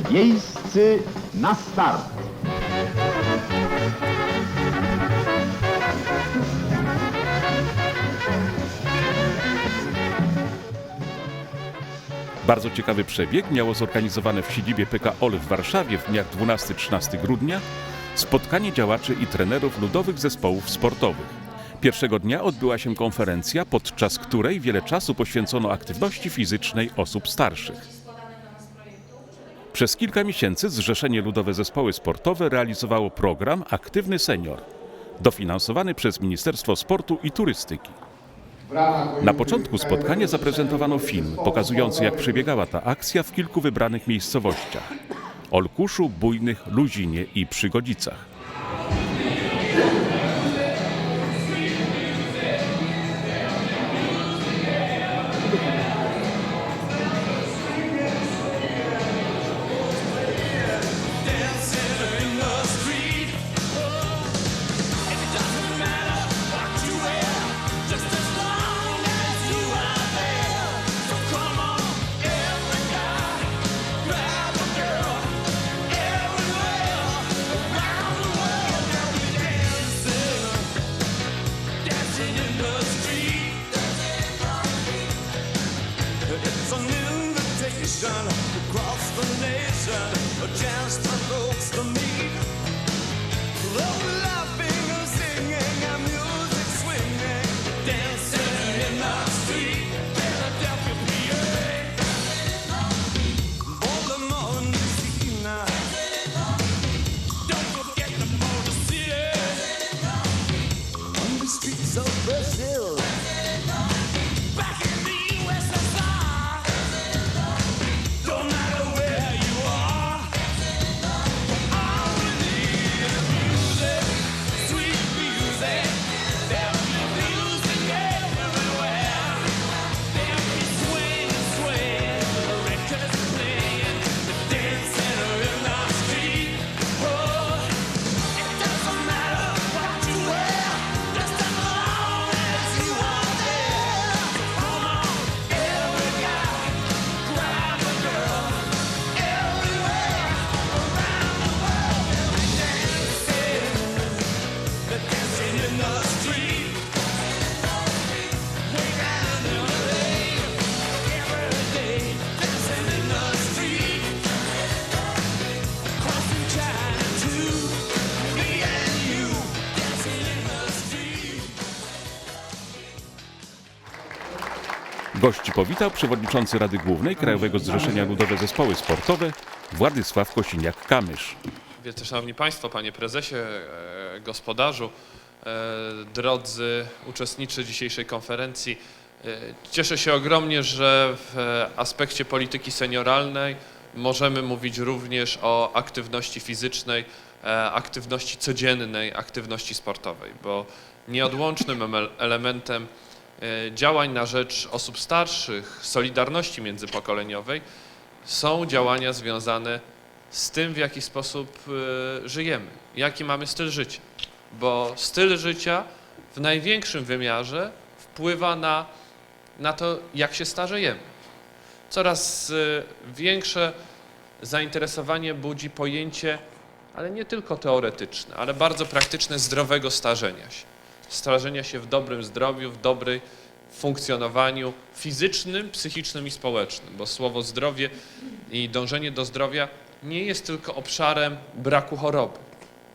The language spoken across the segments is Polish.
Wiejscy na start. Bardzo ciekawy przebieg miało zorganizowane w siedzibie PKOL w Warszawie w dniach 12-13 grudnia spotkanie działaczy i trenerów ludowych zespołów sportowych. Pierwszego dnia odbyła się konferencja, podczas której wiele czasu poświęcono aktywności fizycznej osób starszych. Przez kilka miesięcy Zrzeszenie Ludowe Zespoły Sportowe realizowało program Aktywny Senior, dofinansowany przez Ministerstwo Sportu i Turystyki. Na początku spotkania zaprezentowano film pokazujący, jak przebiegała ta akcja w kilku wybranych miejscowościach: Olkuszu, Bujnych, Luzinie i Przygodzicach. explanation, just a chance to me. Powitał przewodniczący Rady Głównej Krajowego Zrzeszenia Ludowe Zespoły Sportowe Władysław Kosiniak-Kamysz. Wielce Szanowni Państwo, Panie Prezesie, e, Gospodarzu, e, drodzy uczestnicy dzisiejszej konferencji. e, Cieszę się ogromnie, że w aspekcie polityki senioralnej możemy mówić również o aktywności fizycznej, aktywności codziennej, aktywności sportowej, bo nieodłącznym elementem działań na rzecz osób starszych, solidarności międzypokoleniowej są działania związane z tym, w jaki sposób e, żyjemy, jaki mamy styl życia. Bo styl życia w największym wymiarze wpływa na, na to, jak się starzejemy. Coraz e, większe zainteresowanie budzi pojęcie, ale nie tylko teoretyczne, ale bardzo praktyczne zdrowego starzenia się. Starzenia się w dobrym zdrowiu, w dobrej funkcjonowaniu fizycznym, psychicznym i społecznym, bo słowo zdrowie i dążenie do zdrowia nie jest tylko obszarem braku choroby.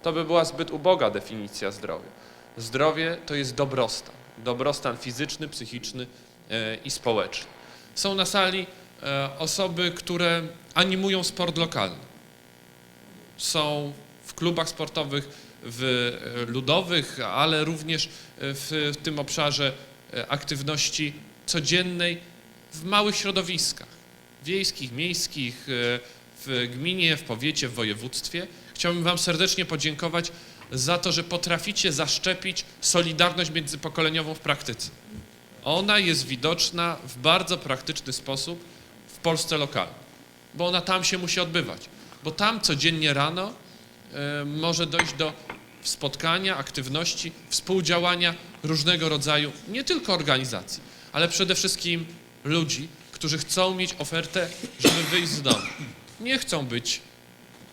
To by była zbyt uboga definicja zdrowia. Zdrowie to jest dobrostan. Dobrostan fizyczny, psychiczny e, i społeczny. Są na sali e, osoby, które animują sport lokalny. Są w klubach sportowych, w e, ludowych, ale również e, w, tym obszarze e, aktywności codziennej w małych środowiskach wiejskich, miejskich, w gminie, w powiecie, w województwie. Chciałbym Wam serdecznie podziękować za to, że potraficie zaszczepić solidarność międzypokoleniową w praktyce. Ona jest widoczna w bardzo praktyczny sposób w Polsce lokalnej, bo ona tam się musi odbywać, bo tam codziennie rano może dojść do spotkania, aktywności, współdziałania różnego rodzaju, nie tylko organizacji, ale przede wszystkim ludzi, którzy chcą mieć ofertę, żeby wyjść z domu. nie chcą być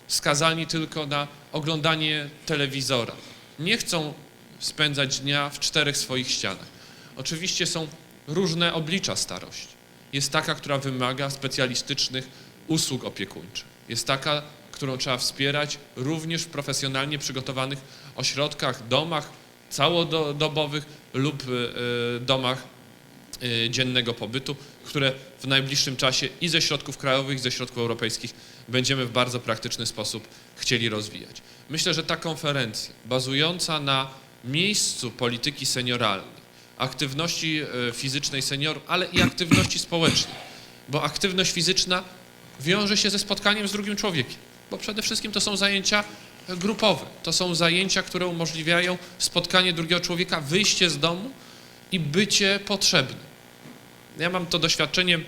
skazani tylko na oglądanie telewizora. Nie chcą spędzać dnia w czterech swoich ścianach. Oczywiście są różne oblicza starości. Jest taka, która wymaga specjalistycznych usług opiekuńczych. Jest taka, którą trzeba wspierać również w profesjonalnie przygotowanych ośrodkach, domach całodobowych lub y, y, domach y, dziennego pobytu, które w najbliższym czasie i ze środków krajowych, i ze środków europejskich będziemy w bardzo praktyczny sposób chcieli rozwijać. Myślę, że ta konferencja bazująca na miejscu polityki senioralnej, aktywności fizycznej seniorów, ale i aktywności społecznej, bo aktywność fizyczna wiąże się ze spotkaniem z drugim człowiekiem, bo przede wszystkim to są zajęcia grupowe, to są zajęcia, które umożliwiają spotkanie drugiego człowieka, wyjście z domu i bycie potrzebnym. Ja mam to doświadczenie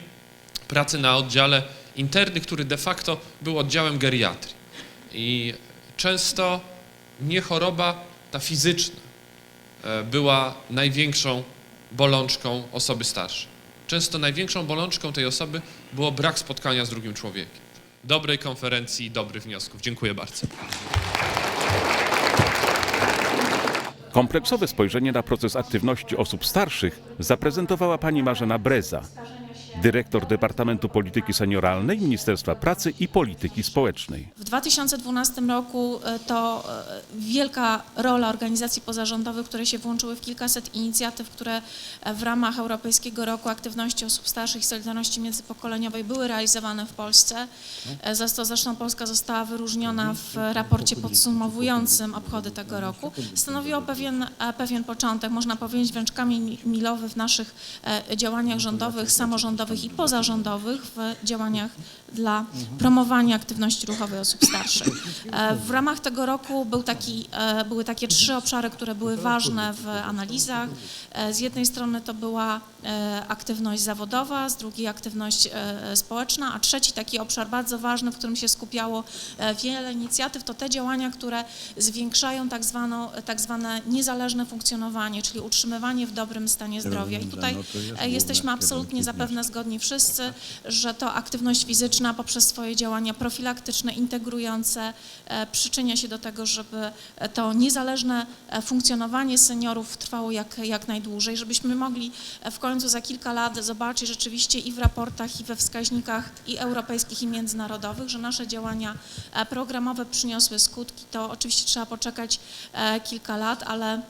pracy na oddziale interny, który de facto był oddziałem geriatrii. I często nie choroba ta fizyczna e, była największą bolączką osoby starszej. Często największą bolączką tej osoby było brak spotkania z drugim człowiekiem. Dobrej konferencji i dobrych wniosków. Dziękuję bardzo. Kompleksowe spojrzenie na proces aktywności osób starszych zaprezentowała pani Marzena Breza, dyrektor Departamentu Polityki Senioralnej Ministerstwa Pracy i Polityki Społecznej. W 2012 roku e, to e, wielka rola organizacji pozarządowych, które się włączyły w kilkaset inicjatyw, które e, w ramach Europejskiego Roku Aktywności Osób Starszych i Solidarności Międzypokoleniowej były realizowane w Polsce. Za to zresztą Polska została wyróżniona w raporcie podsumowującym obchody tego roku. Stanowiło pewien, pewien początek, można powiedzieć wręcz kamień milowy w naszych działaniach rządowych, samorządowych i pozarządowych, w działaniach dla promowania aktywności ruchowej osób starszych. E, W ramach tego roku był taki, e, były takie trzy obszary, które były ważne w analizach. E, Z jednej strony to była aktywność zawodowa, z drugiej aktywność e, społeczna, a trzeci taki obszar bardzo ważny, w którym się skupiało e, wiele inicjatyw, to te działania, które zwiększają tak, zwaną, tak zwane niezależne funkcjonowanie, czyli utrzymywanie w dobrym stanie zdrowia. I tutaj e, jesteśmy absolutnie zapewne zgodni wszyscy, że to aktywność fizyczna poprzez swoje działania profilaktyczne, integrujące e, przyczynia się do tego, żeby e, to niezależne e, funkcjonowanie seniorów trwało jak, jak najdłużej, żebyśmy mogli e, w za kilka lat zobaczyć rzeczywiście i w raportach, i we wskaźnikach i europejskich, i międzynarodowych, że nasze działania e, programowe przyniosły skutki. To oczywiście trzeba poczekać e, kilka lat, ale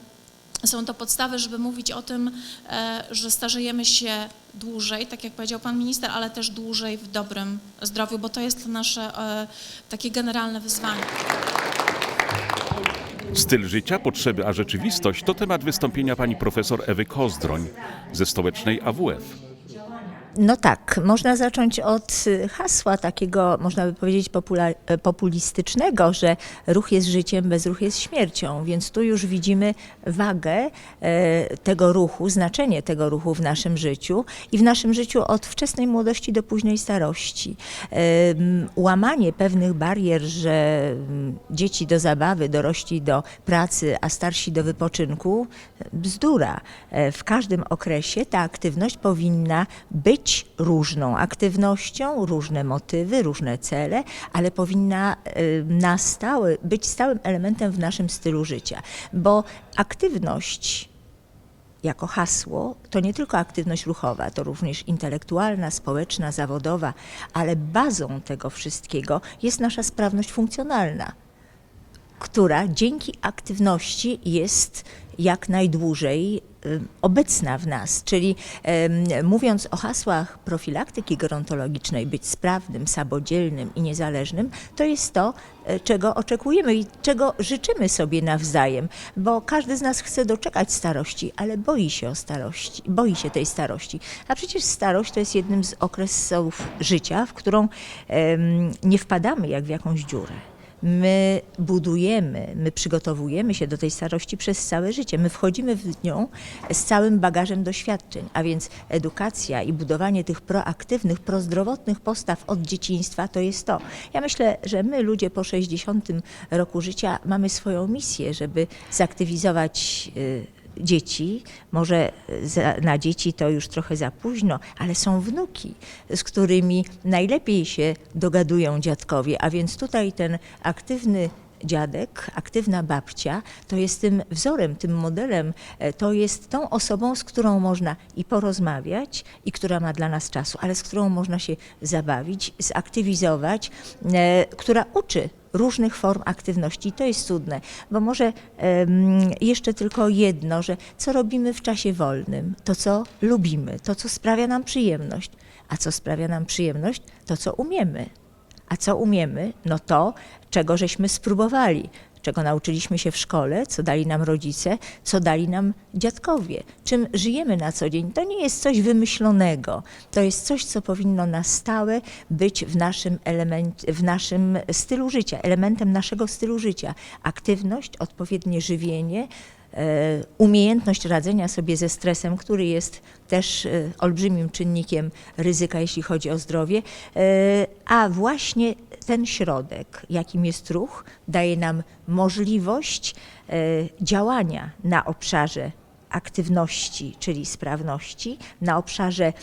są to podstawy, żeby mówić o tym, e, że starzejemy się dłużej, tak jak powiedział pan minister, ale też dłużej w dobrym zdrowiu, bo to jest nasze takie generalne wyzwanie. Styl życia, potrzeby a rzeczywistość to temat wystąpienia pani profesor Ewy Kozdroń ze stołecznej AWF. No tak, można zacząć od y, hasła takiego, można by powiedzieć, e, populistycznego, że ruch jest życiem, bez ruch jest śmiercią. Więc tu już widzimy wagę e, tego ruchu, znaczenie tego ruchu w naszym życiu i w naszym życiu od wczesnej młodości do późnej starości. E, Łamanie pewnych barier, że dzieci do zabawy, dorośli do pracy, a starsi do wypoczynku, bzdura. W każdym okresie ta aktywność powinna być różną aktywnością, różne motywy, różne cele, ale powinna e, na stałe być stałym elementem w naszym stylu życia, bo aktywność jako hasło to nie tylko aktywność ruchowa, to również intelektualna, społeczna, zawodowa, ale bazą tego wszystkiego jest nasza sprawność funkcjonalna która dzięki aktywności jest jak najdłużej obecna w nas. Czyli mówiąc o hasłach profilaktyki gerontologicznej, być sprawnym, samodzielnym i niezależnym, to jest to, e, czego oczekujemy i czego życzymy sobie nawzajem, bo każdy z nas chce doczekać starości, ale boi się o starości, boi się tej starości. A przecież starość to jest jednym z okresów życia, w którą nie wpadamy jak w jakąś dziurę. My budujemy, my przygotowujemy się do tej starości przez całe życie. My wchodzimy w nią z całym bagażem doświadczeń, a więc edukacja i budowanie tych proaktywnych, prozdrowotnych postaw od dzieciństwa to jest to. Ja myślę, że my ludzie po 60 roku życia mamy swoją misję, żeby zaktywizować y, dzieci, może za, na dzieci to już trochę za późno, ale są wnuki, z którymi najlepiej się dogadują dziadkowie, a więc tutaj ten aktywny dziadek, aktywna babcia, to jest tym wzorem, tym modelem, e, to jest tą osobą, z którą można i porozmawiać, i która ma dla nas czasu, ale z którą można się zabawić, zaktywizować, e, która uczy różnych form aktywności. To jest cudne, bo może jeszcze tylko jedno, że co robimy w czasie wolnym, to co lubimy, to co sprawia nam przyjemność, a co sprawia nam przyjemność, to co umiemy. A co umiemy? No to, czego żeśmy spróbowali, czego nauczyliśmy się w szkole, co dali nam rodzice, co dali nam dziadkowie, czym żyjemy na co dzień. To nie jest coś wymyślonego. To jest coś, co powinno na stałe być w naszym, element, w naszym stylu życia, elementem naszego stylu życia. Aktywność, odpowiednie żywienie, umiejętność radzenia sobie ze stresem, który jest też e, olbrzymim czynnikiem ryzyka, jeśli chodzi o zdrowie, e, a właśnie ten środek, jakim jest ruch, daje nam możliwość e, działania na obszarze aktywności, czyli sprawności, na obszarze e,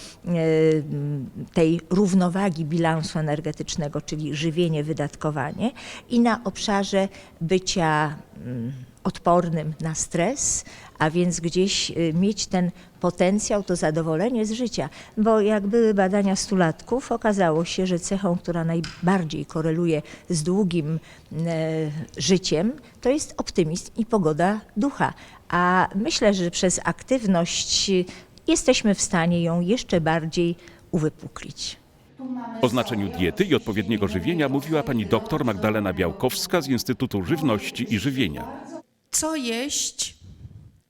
tej równowagi bilansu energetycznego, czyli żywienie, wydatkowanie i na obszarze bycia mm, odpornym na stres, a więc gdzieś y, mieć ten potencjał, to zadowolenie z życia. Bo jak były badania stulatków, okazało się, że cechą, która najbardziej koreluje z długim e, życiem, to jest optymizm i pogoda ducha. A myślę, że przez aktywność jesteśmy w stanie ją jeszcze bardziej uwypuklić. O znaczeniu diety i odpowiedniego żywienia mówiła pani dr Magdalena Białkowska z Instytutu Żywności i Żywienia. co jeść,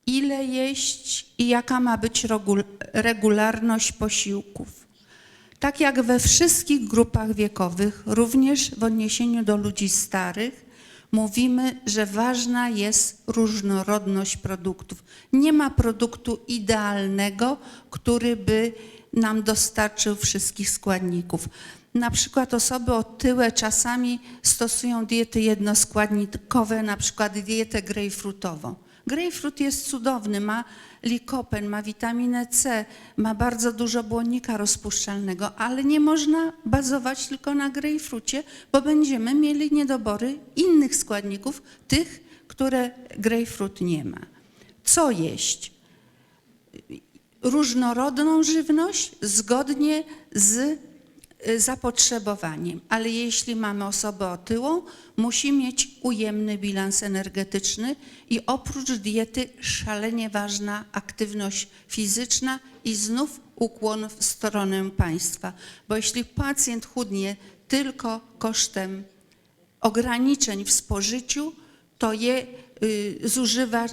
ile jeść i jaka ma być regul- regularność posiłków. Tak jak we wszystkich grupach wiekowych, również w odniesieniu do ludzi starych, mówimy, że ważna jest różnorodność produktów. Nie ma produktu idealnego, który by nam dostarczył wszystkich składników. Na przykład osoby otyłe czasami stosują diety jednoskładnikowe, na przykład dietę grejpfrutową. Grejpfrut jest cudowny, ma likopen, ma witaminę C, ma bardzo dużo błonnika rozpuszczalnego, ale nie można bazować tylko na grejpfrucie, bo będziemy mieli niedobory innych składników, tych, które grejpfrut nie ma. Co jeść? różnorodną żywność zgodnie z zapotrzebowaniem. Ale jeśli mamy osobę otyłą, musi mieć ujemny bilans energetyczny i oprócz diety szalenie ważna aktywność fizyczna i znów ukłon w stronę państwa. Bo jeśli pacjent chudnie tylko kosztem ograniczeń w spożyciu, to je y, zużywa y,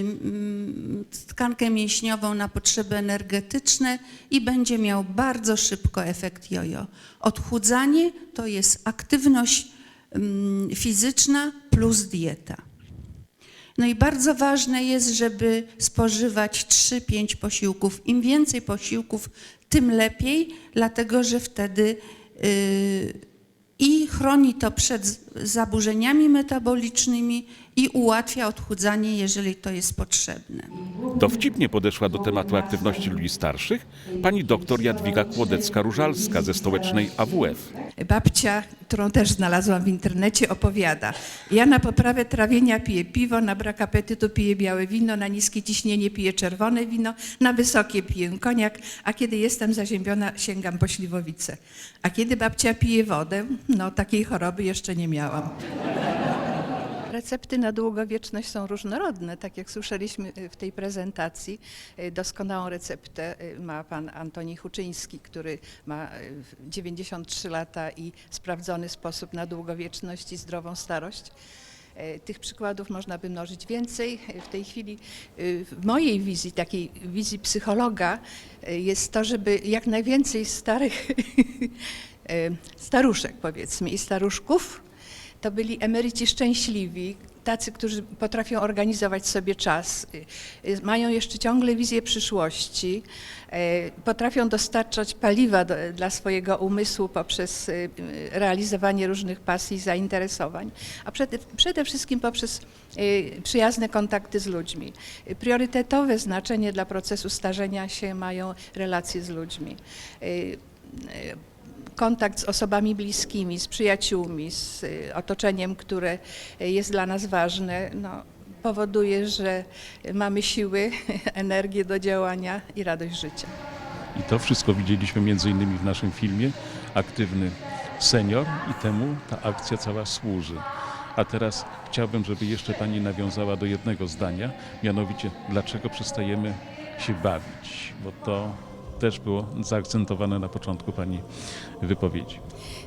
mm, tkankę mięśniową na potrzeby energetyczne i będzie miał bardzo szybko efekt jojo. Odchudzanie to jest aktywność mm, fizyczna plus dieta. No i bardzo ważne jest, żeby spożywać 3-5 posiłków. Im więcej posiłków, tym lepiej, dlatego że wtedy y, i chroni to przed zaburzeniami metabolicznymi i ułatwia odchudzanie, jeżeli to jest potrzebne. Dowcipnie podeszła do tematu aktywności ludzi starszych pani dr Jadwiga Kłodecka-Różalska ze stołecznej AWF. Babcia, którą też znalazłam w internecie, opowiada. Ja na poprawę trawienia piję piwo, na brak apetytu piję białe wino, na niskie ciśnienie piję czerwone wino, na wysokie piję koniak, a kiedy jestem zaziębiona, sięgam po śliwowicę. A kiedy babcia pije wodę, no takiej choroby jeszcze nie miałam. Recepty na długowieczność są różnorodne, tak jak słyszeliśmy y, w tej prezentacji. y, Doskonałą receptę y, ma pan Antoni Huczyński, który ma y, 93 lata i sprawdzony sposób na długowieczność i zdrową starość. Tych przykładów można by mnożyć więcej. W tej chwili w mojej wizji, takiej wizji psychologa, jest to, żeby jak najwięcej starych staruszek, powiedzmy, i staruszków, to byli emeryci szczęśliwi, tacy, którzy potrafią organizować sobie czas, y, y, mają jeszcze ciągle wizję przyszłości, y, potrafią dostarczać paliwa do, dla swojego umysłu poprzez realizowanie różnych pasji i zainteresowań, a przede, przede wszystkim poprzez przyjazne kontakty z ludźmi. Priorytetowe znaczenie dla procesu starzenia się mają relacje z ludźmi. Kontakt z osobami bliskimi, z przyjaciółmi, z y, otoczeniem, które y, jest dla nas ważne, no, powoduje, że mamy siły, energię do działania i radość życia. I to wszystko widzieliśmy między innymi w naszym filmie Aktywny Senior i temu ta akcja cała służy. A teraz chciałbym, żeby jeszcze Pani nawiązała do jednego zdania, mianowicie dlaczego przestajemy się bawić, bo to też było zaakcentowane na początku Pani wypowiedzi.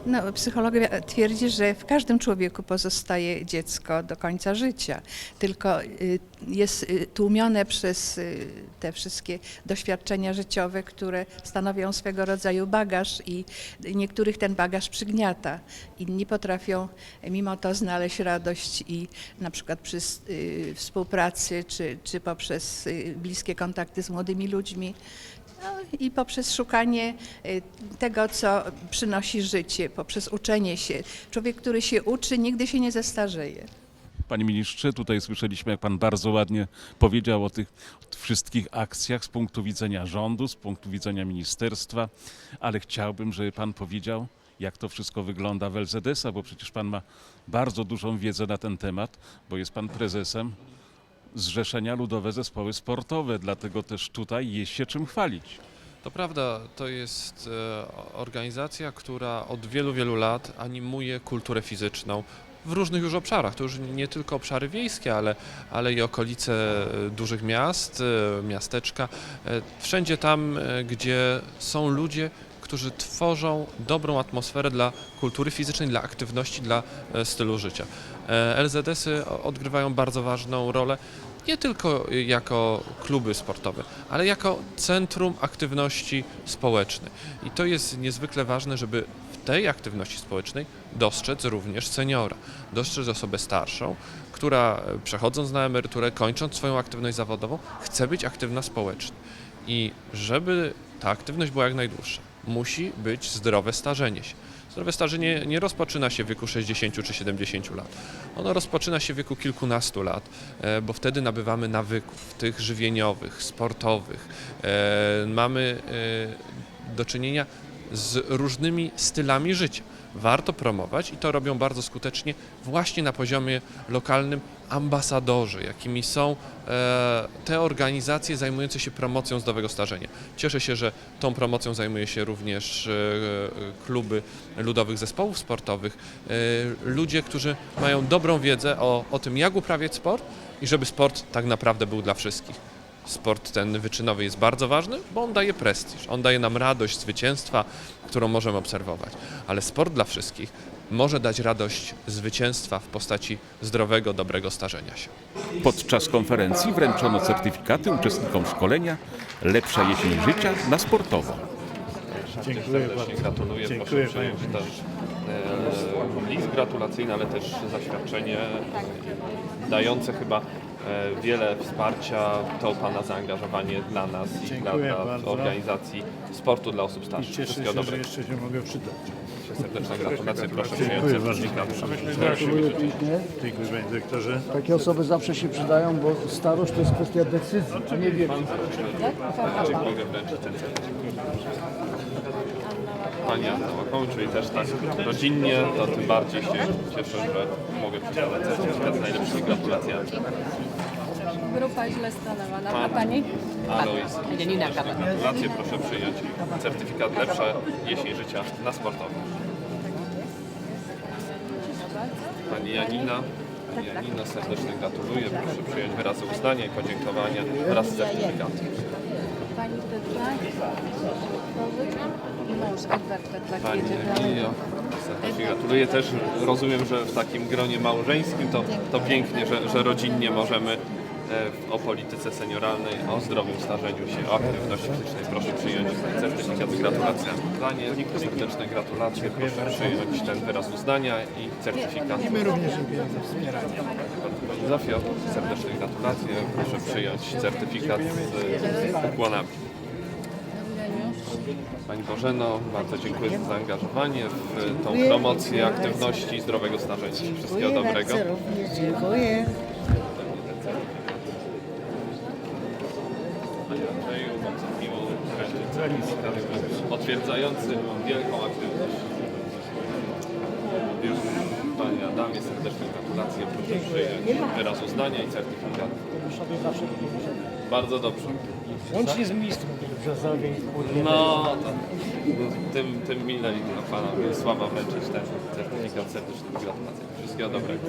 No, psychologia twierdzi, że w każdym człowieku pozostaje dziecko do końca życia, tylko y, jest y, tłumione przez y, te wszystkie doświadczenia życiowe, które stanowią swego rodzaju bagaż i niektórych ten bagaż przygniata. Inni potrafią mimo to znaleźć radość i na przykład przy współpracy czy, czy poprzez bliskie kontakty z młodymi ludźmi. No i poprzez szukanie y, tego, co przynosi życie, poprzez uczenie się. Człowiek, który się uczy, nigdy się nie zestarzeje. Panie ministrze, tutaj słyszeliśmy, jak pan bardzo ładnie powiedział o tych wszystkich akcjach z punktu widzenia rządu, z punktu widzenia ministerstwa, ale chciałbym, żeby pan powiedział, jak to wszystko wygląda w LZS-a, bo przecież pan ma bardzo dużą wiedzę na ten temat, bo jest pan prezesem Zrzeszenia Ludowe Zespoły Sportowe, dlatego też tutaj jest się czym chwalić. To prawda, to jest e, organizacja, która od wielu, wielu lat animuje kulturę fizyczną w różnych już obszarach. To już nie tylko obszary wiejskie, ale, ale i okolice e, dużych miast, e, miasteczka. Wszędzie tam, gdzie są ludzie, którzy tworzą dobrą atmosferę dla kultury fizycznej, dla aktywności, dla stylu życia. LZS-y odgrywają bardzo ważną rolę nie tylko jako kluby sportowe, ale jako centrum aktywności społecznej. I to jest niezwykle ważne, żeby w tej aktywności społecznej dostrzec również seniora, dostrzec osobę starszą, która e, przechodząc na emeryturę, kończąc swoją aktywność zawodową, chce być aktywna społecznie. I żeby ta aktywność była jak najdłuższa, musi być zdrowe starzenie się. Zdrowe starzenie nie rozpoczyna się w wieku 60 czy 70 lat. Ono rozpoczyna się w wieku kilkunastu lat, e, bo wtedy nabywamy nawyków, tych żywieniowych, sportowych. E, Mamy e, do czynienia z różnymi stylami życia. Warto promować i to robią bardzo skutecznie właśnie na poziomie lokalnym ambasadorzy, jakimi są e, te organizacje zajmujące się promocją zdrowego starzenia. Cieszę się, że tą promocją zajmuje się również e, kluby ludowych zespołów sportowych, e, ludzie, którzy mają dobrą wiedzę o, o tym, jak uprawiać sport i żeby sport tak naprawdę był dla wszystkich. Sport ten wyczynowy jest bardzo ważny, bo on daje prestiż, on daje nam radość zwycięstwa, którą możemy obserwować. Ale sport dla wszystkich może dać radość zwycięstwa w postaci zdrowego, dobrego starzenia się. Podczas konferencji wręczono certyfikaty uczestnikom szkolenia Lepsza jesień życia na sportowo. Dziękuję bardzo. Gratuluję. Dziękuję Proszę przyjąć panie też e, list gratulacyjny, ale też zaświadczenie e, dające chyba e, wiele wsparcia to Pana zaangażowanie dla nas i dla, dla bardzo. organizacji sportu dla osób I starszych. cieszę Wszystkiego się, że dobrego. jeszcze się mogę przydać. Serdeczne gratulacje. Proszę przyjąć Dziękuję bardzo. Gratuluję pięknie. Dziękuję panie dyrektorze. Takie osoby zawsze się przydają, bo starość to jest kwestia decyzji, a nie ten Pani Anna Łakoń, czyli też tak rodzinnie, to tym bardziej się cieszę, że mogę przekazać certyfikat z najlepszymi gratulacjami. Grupa źle stanęła. A Pan pani? Alois. Janina. Gratulacje, proszę przyjąć certyfikat lepsza jesień życia na sportowym. Pani Janina. Pani Janina serdecznie gratuluję. Proszę przyjąć wyrazy uznania i podziękowania wraz z certyfikatem. Pani Petra. I mąż Edward Petra Pani. Emilio, serdecznie gratuluję. Też rozumiem, że w takim gronie małżeńskim to, to pięknie, że, że rodzinnie możemy o polityce senioralnej, o zdrowiu starzeniu się, o aktywności fizycznej. Proszę przyjąć certyfikat z gratulacjami. Zdanie, serdeczne gratulacje, proszę przyjąć ten wyraz uznania i certyfikat. I my również dziękujemy za wspieranie. Pani Zofio, serdeczne gratulacje, proszę przyjąć certyfikat z ukłonami. Pani Bożeno, bardzo dziękuję za zaangażowanie w tą promocję aktywności i zdrowego starzenia się. Wszystkiego dobrego. również dziękuję. Potwierdzający wielką aktywność. Już Panie Adamie, serdeczne gratulacje. Proszę przyjąć wyraz uznania i certyfikat. Bardzo dobrze. Łącznie z ministrem No, to, tym, tym milej dla Pana Miłosława wręczyć ten certyfikat serdecznych gratulacji. Wszystkiego dobrego.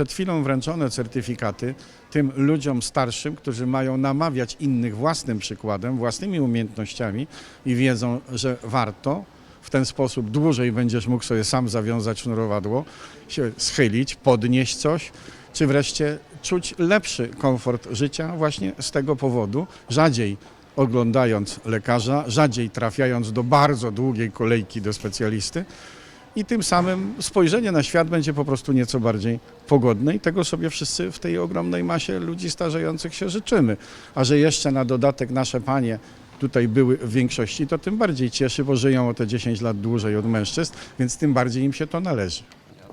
Przed chwilą wręczone certyfikaty tym ludziom starszym, którzy mają namawiać innych własnym przykładem, własnymi umiejętnościami i wiedzą, że warto. W ten sposób dłużej będziesz mógł sobie sam zawiązać sznurowadło, się schylić, podnieść coś, czy wreszcie czuć lepszy komfort życia właśnie z tego powodu, rzadziej oglądając lekarza, rzadziej trafiając do bardzo długiej kolejki do specjalisty, i tym samym spojrzenie na świat będzie po prostu nieco bardziej pogodne i tego sobie wszyscy w tej ogromnej masie ludzi starzejących się życzymy. A że jeszcze na dodatek nasze panie tutaj były w większości, to tym bardziej cieszy, bo żyją o te 10 lat dłużej od mężczyzn, więc tym bardziej im się to należy.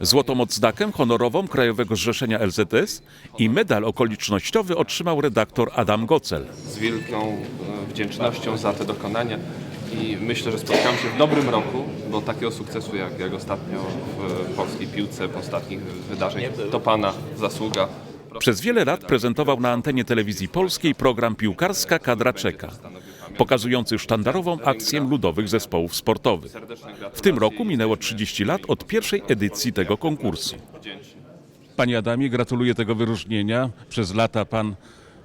Złotą odznakę honorową Krajowego Zrzeszenia LZS i medal okolicznościowy otrzymał redaktor Adam Gocel. z wielką e, wdzięcznością za te dokonania i myślę, że spotkamy się w dobrym roku, bo takiego sukcesu jak, jak ostatnio w polskiej piłce, po ostatnich wydarzeń, to Pana zasługa. Przez wiele lat prezentował na antenie telewizji polskiej program Piłkarska Kadra Czeka, pokazujący sztandarową akcję ludowych zespołów sportowych. W tym roku minęło 30 lat od pierwszej edycji tego konkursu. Panie Adamie, gratuluję tego wyróżnienia. Przez lata pan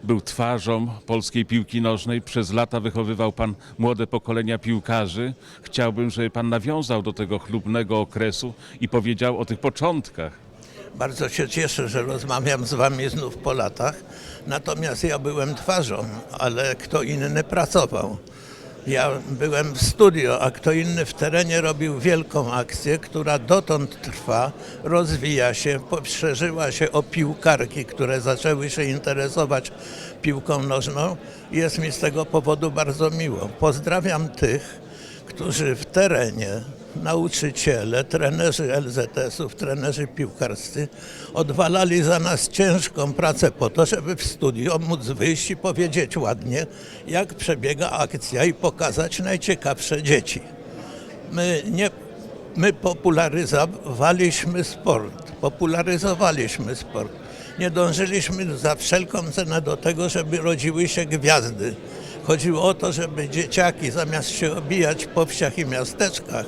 był twarzą polskiej piłki nożnej, przez lata wychowywał pan młode pokolenia piłkarzy. Chciałbym, żeby pan nawiązał do tego chlubnego okresu i powiedział o tych początkach. Bardzo się cieszę, że rozmawiam z Wami znów po latach. Natomiast ja byłem twarzą, ale kto inny pracował. Ja byłem w studio, a kto inny w terenie robił wielką akcję, która dotąd trwa, rozwija się, poszerzyła się o piłkarki, które zaczęły się interesować piłką nożną. Jest mi z tego powodu bardzo miło. Pozdrawiam tych, którzy w terenie, nauczyciele, trenerzy LZS-ów, trenerzy piłkarscy, odwalali za nas ciężką pracę po to, żeby w studio móc wyjść i powiedzieć ładnie, jak przebiega akcja i pokazać najciekawsze dzieci. My nie my popularyzowaliśmy sport, popularyzowaliśmy sport. Nie dążyliśmy za wszelką cenę do tego, żeby rodziły się gwiazdy. Chodziło o to, żeby dzieciaki zamiast się obijać po wsiach i miasteczkach,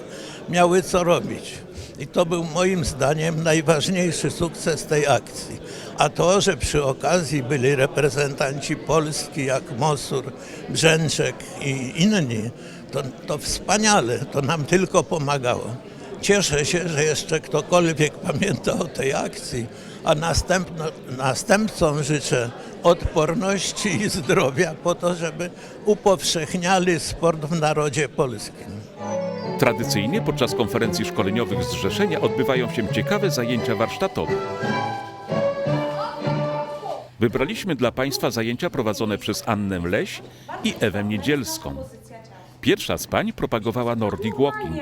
miały co robić. I to był moim zdaniem najważniejszy sukces tej akcji. A to, że przy okazji byli reprezentanci Polski jak Mosur, Brzęczek i inni, to, to wspaniale, to nam tylko pomagało. Cieszę się, że jeszcze ktokolwiek pamięta o tej akcji, a następno, następcom życzę odporności i zdrowia po to, żeby upowszechniali sport w narodzie polskim. Tradycyjnie podczas konferencji szkoleniowych zrzeszenia odbywają się ciekawe zajęcia warsztatowe. Wybraliśmy dla Państwa zajęcia prowadzone przez Annę Leś i Ewę Niedzielską. Pierwsza z pań propagowała Nordic Walking,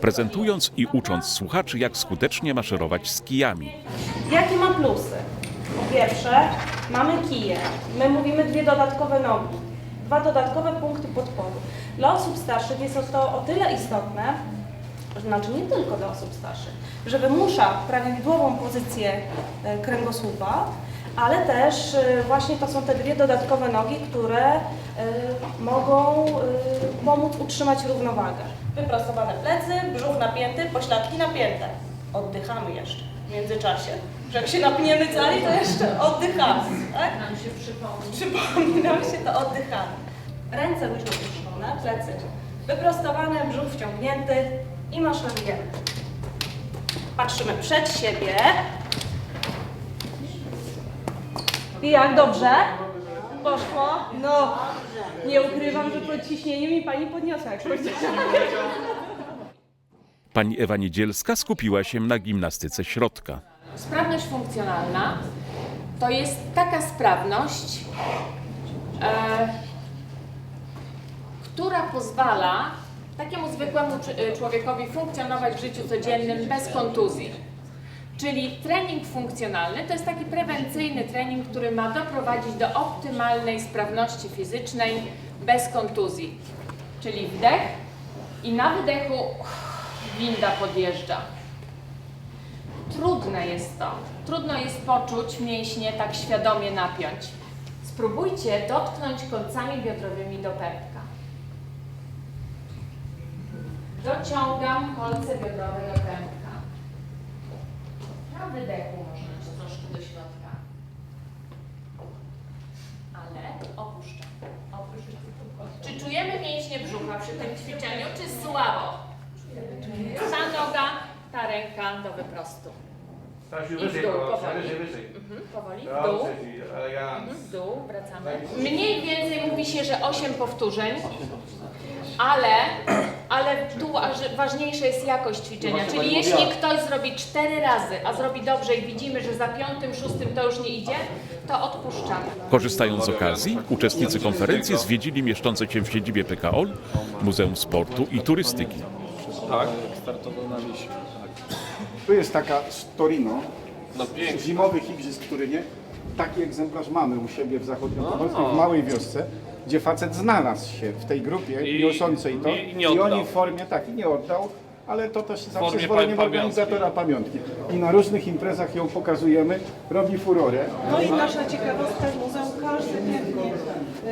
prezentując i ucząc słuchaczy, jak skutecznie maszerować z kijami. Jakie ma plusy? Po pierwsze, mamy kije. My mówimy dwie dodatkowe nogi. Dwa dodatkowe punkty podporu. Dla osób starszych jest to o tyle istotne, znaczy nie tylko dla osób starszych, że wymusza prawidłową pozycję e, kręgosłupa, ale też e, właśnie to są te dwie dodatkowe nogi, które e, mogą pomóc utrzymać równowagę. Wyprostowane plecy, brzuch napięty, pośladki napięte. Oddychamy jeszcze w międzyczasie. Że jak się napniemy cali, to jeszcze oddychamy. Tak? Nam się przypomni. Przypomni nam się, to oddychamy. Ręce luźno puszczone. plecy wyprostowane, brzuch wciągnięty i maszerujemy. Patrzymy przed siebie. I jak dobrze? Poszło? No, nie ukrywam, że pod ciśnieniem mi pani podniosła, jak powiedziałam. Pani Ewa Niedzielska skupiła się na gimnastyce środka. Sprawność funkcjonalna to jest taka sprawność, e, która pozwala takiemu zwykłemu czy- człowiekowi funkcjonować w życiu codziennym bez kontuzji. Czyli trening funkcjonalny to jest taki prewencyjny trening, który ma doprowadzić do optymalnej sprawności fizycznej bez kontuzji. Czyli wdech i na wydechu winda podjeżdża. Trudne jest to. Trudno jest poczuć mięśnie tak świadomie napiąć. Spróbujcie dotknąć końcami biodrowymi do pępka. Dociągam kolce biodrowe do pępka. Na wydechu może jeszcze troszkę do środka. Ale opuszczam. Opuszczam. Czy czujemy mięśnie brzucha przy tym ćwiczeniu, czy słabo? Ta noga, ta ręka do wyprostu. I w dół, powoli. Mhm, powoli, w dół. Mhm, w dół, wracamy. Mniej więcej mówi się, że 8 powtórzeń, ale, ale tu waż- ważniejsza jest jakość ćwiczenia. Czyli jeśli ktoś zrobi 4 razy, a zrobi dobrze i widzimy, że za piątym, szóstym to już nie idzie, to odpuszczamy. Korzystając z okazji, uczestnicy konferencji zwiedzili mieszczące się w siedzibie PKO Muzeum Sportu i Turystyki. Tak. Tu jest taka z Torino, No pięknie. zimowych igrzysk w Turynie. Taki egzemplarz mamy u siebie w zachodniopomorskiej, No. w małej wiosce, gdzie facet znalazł się w tej grupie I- niosącej to i- i nie oddał. oni w formie, tak, i nie oddał, ale to też za formie przyzwoleniem pa- organizatora pamiątki. I na różnych imprezach ją pokazujemy, robi furorę. No i nasza ciekawostka w muzeum każdy chętnie,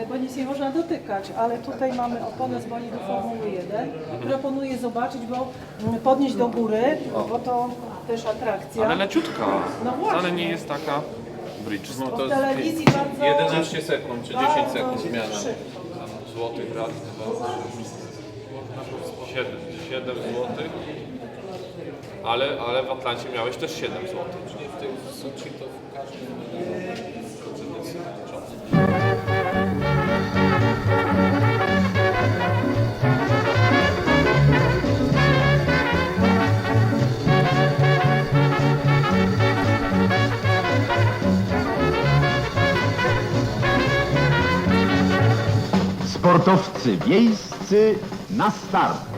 bo nic nie można dotykać, ale tutaj mamy oponę z bolidu Formuły 1. Proponuję zobaczyć, bo podnieść do góry, bo to też atrakcja. Ale leciutka. No właśnie. Wcale nie jest taka bridge. No W telewizji bardzo... 11 sekund czy 10 bardzo sekund zmiana. szybko. Złotych raz, dwa, 7, 7 złotych. Ale, ale w Atlancie miałeś też 7 złotych. Czyli w tym Sochi to w każdym Sportowcy wiejscy na start.